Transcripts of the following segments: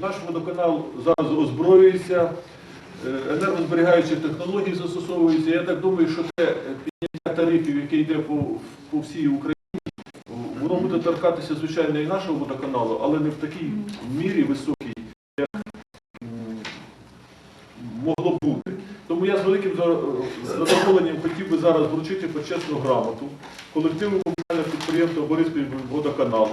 Наш водоканал зараз озброюється, е, енергозберігаючих технологій застосовуються. Я так думаю, що те підняття тарифів, яке йде по, по всій Україні, воно буде торкатися, звичайно, і нашого водоканалу, але не в такій мірі високій, як могло бути. Тому я з великим задоволенням хотів би зараз вручити почесну грамоту колективу комунального підприємства Бориспіль водоканал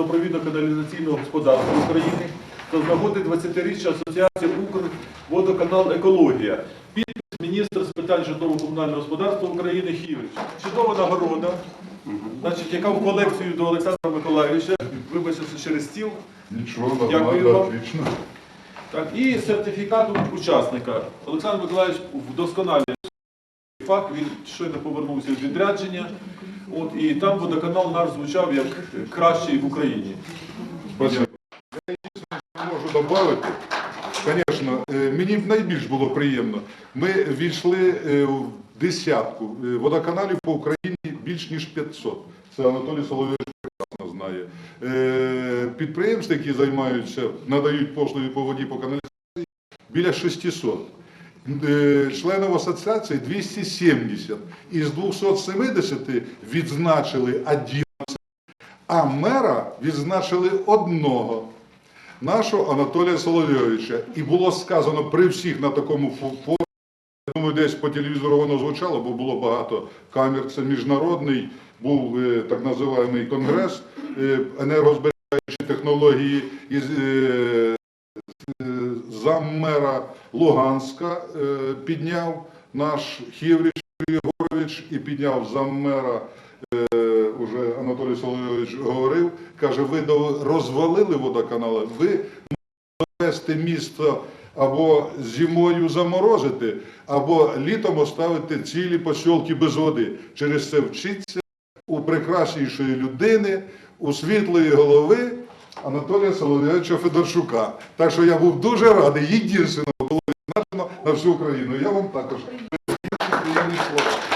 водопровідно-каналізаційного господарства України та з нагоди 20-річчя Асоціації Укрводоканал Екологія. Підпис міністра з питань житлово-комунального господарства України Хівич. Чудова нагорода, значить, яка в колекцію до Олександра Миколаївича, вибачте через стіл. Нічого, Дякую вам. отлично. Так, і сертифікат учасника. Олександр Миколаївич вдосконалює фах, він щойно повернувся з відрядження. От, і там водоканал наш звучав як кращий в Україні. Спасибо. Я можу додати. Звісно, е, мені найбільш було приємно. Ми війшли е, в десятку е, водоканалів по Україні більш ніж 500. Це Анатолій Соловйович прекрасно знає. Підприємства, які займаються, надають послуги по воді по каналізації, біля 600. Е, Членів асоціації 270. Із 270 відзначили 11 а мера відзначили одного, нашого Анатолія Соловйовича. І було сказано при всіх на такому фо- фото, я думаю, десь по телевізору воно звучало, бо було багато камер. Це міжнародний був е, так називаємий конгрес е, енергозберігаючі технології заммера Луганська е, підняв наш Хівріч Єгорович і підняв заммера е, уже Анатолій Соловйович говорив, каже, ви розвалили водоканали, ви довести місто або зимою заморозити, або літом оставити цілі посілки без води. Через це вчиться у прекраснішої людини, у світлої голови Анатолія Соловйовича Федорчука. Так що я був дуже радий, єдиного було відзначено на всю Україну. Я вам також приємні слова.